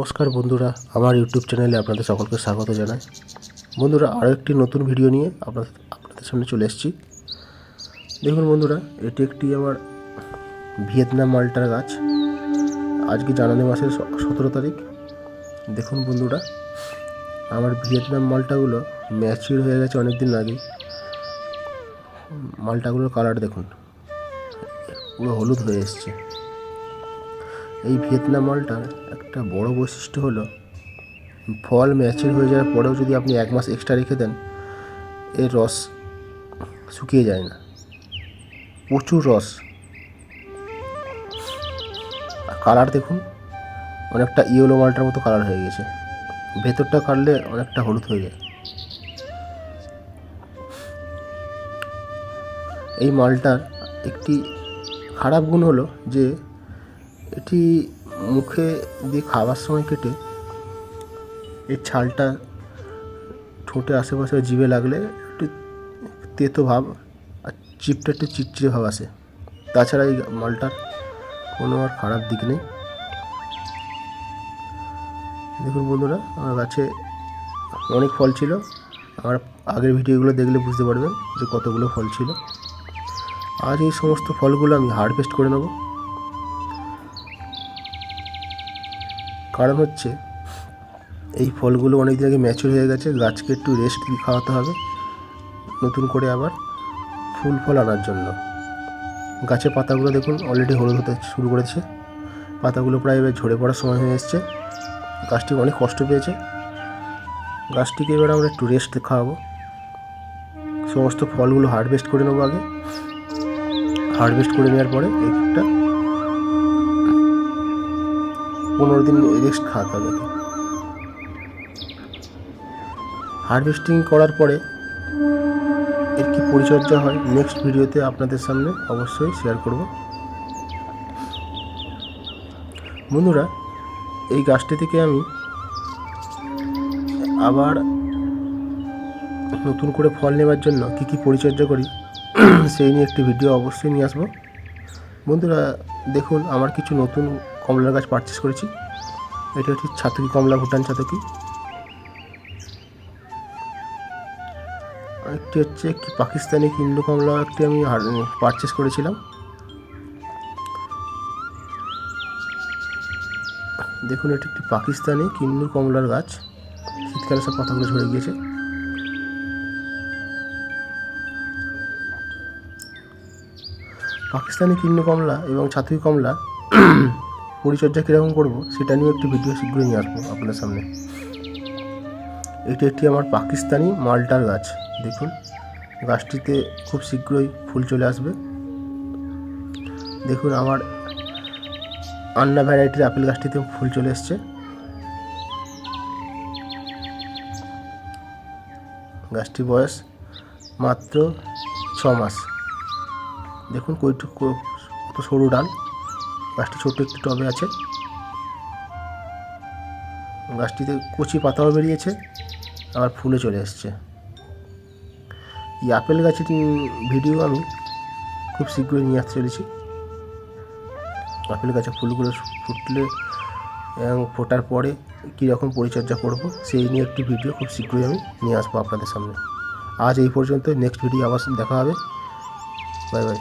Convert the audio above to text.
নমস্কার বন্ধুরা, আমার ইউটিউব চ্যানেলে আপনাদের সকলকে স্বাগত জানাই। বন্ধুরা, আরও একটি নতুন ভিডিও নিয়ে আপনাদের আপনাদের সামনে চলে এসেছি। দেখুন বন্ধুরা, এটি একটি আমার ভিয়েতনাম মালটার গাছ। আজকে জানুয়ারি মাসের সতেরো তারিখ। দেখুন বন্ধুরা, আমার ভিয়েতনাম মালটাগুলো ম্যাচিউর হয়ে গেছে অনেক দিন আগে। মালটাগুলোর কালার দেখুন, পুরো হলুদ হয়ে এসছে। এই ভিয়েতনাম মালটার একটা বড় বৈশিষ্ট্য হলো, ফল ম্যাচিউর হয়ে যাওয়ার পরেও যদি আপনি এক মাস এক্সট্রা রেখে দেন, এর রস শুকিয়ে যায় না। প্রচুর রস। কালার দেখুন, অনেকটা ইয়েলো মালটার মতো কালার হয়ে গেছে। ভেতরটা কাটলে অনেকটা হলুদ হয়ে যায়। এই মালটার একটি খারাপ গুণ হলো যে, এটি মুখে দিয়ে খাওয়ার সময় কেটে এর ছালটা ঠোঁটে আশেপাশে জিভে লাগলে একটু তেতো ভাব আর চিপটা একটু চিটচিটে ভাব আসে। তাছাড়া এই মালটার কোনো আর খারাপ দিক নেই। দেখুন বন্ধুরা, আমার গাছে অনেক ফল ছিল। আমার আগের ভিডিওগুলো দেখলে বুঝতে পারবেন যে কতগুলো ফল ছিল। আজ এই সমস্ত ফলগুলো আমি হারভেস্ট করে নেব। কারণ হচ্ছে। এই ফলগুলো অনেক দিন আগে ম্যাচুর হয়ে গেছে, গাছকে একটু রেস্ট খাওয়াতে হবে। নতুন করে আবার ফুল ফল আনার জন্য। গাছের পাতাগুলো দেখুন অলরেডি হলুদ হতে শুরু করেছে। পাতাগুলো প্রায় এবার ঝরে পড়ার সময় হয়ে এসছে। গাছটি অনেক কষ্ট পেয়েছে। গাছটিকে এবার আমরা একটু রেস্ট খাওয়াবো। সমস্ত ফলগুলো হারভেস্ট করে নেব আগে। হারভেস্ট করে নেওয়ার পরে একটা পনেরো দিন রেস্ট খাওয়াতে হবে। হারভেস্টিং করার পরে এর কি পরিচর্যা হয় নেক্সট ভিডিওতে আপনাদের সামনে অবশ্যই শেয়ার করব বন্ধুরা, এই গাছটি থেকে আমি আবার নতুন করে ফল নেবার জন্য কি কি পরিচর্যা করি, সেই নিয়ে একটি ভিডিও অবশ্যই নিয়ে আসব বন্ধুরা, দেখুন, আমার কিছু নতুন কমলা গাছ পারচেস করেছি। এটা হচ্ছে ছাতকি, কমলা ভুটান ছাতকি। একটি হচ্ছে একটি পাকিস্তানি কিন্ডু কমলা, একটি আমি পারচেস করেছিলাম। দেখুন, এটি একটি পাকিস্তানি কিন্নু কমলার গাছ। শীতকালে সব পাতাগুলো ঝরে গিয়েছে। পাকিস্তানি কিন্নু কমলা এবং ছাতুই কমলা পরিচর্যা কীরকম করব, সেটা নিয়ে একটি ভিডিও শীঘ্রই নিয়ে আসব আপনাদের সামনে। এটি একটি আমার পাকিস্তানি মালটার গাছ, দেখুন। গাছটিতে খুব শীঘ্রই ফুল চলে আসবে। দেখুন, আমার আন্না ভ্যারাইটির আপেল গাছটিতে ফুল চলে এসছে। গাছটির বয়স মাত্র ছ মাস। দেখুন কইটু সরু ডাল। গাছটি ছোট্ট একটি টবে আছে। গাছটিতে কচি পাতাও বেরিয়েছে, আবার ফুলে চলে এসছে। এই আপেল গাছের ভিডিও আমি খুব শীঘ্রই নিয়ে আসতে চলেছি। আপেল গাছে ফুলগুলো ফুটলে এবং ফোটার পরে কীরকম পরিচর্যা করব, সেই নিয়ে একটি ভিডিও খুব শীঘ্রই আমি নিয়ে আসব আপনাদের সামনে। আজ এই পর্যন্ত নেক্সট ভিডিও আবার দেখা হবে। Bye bye.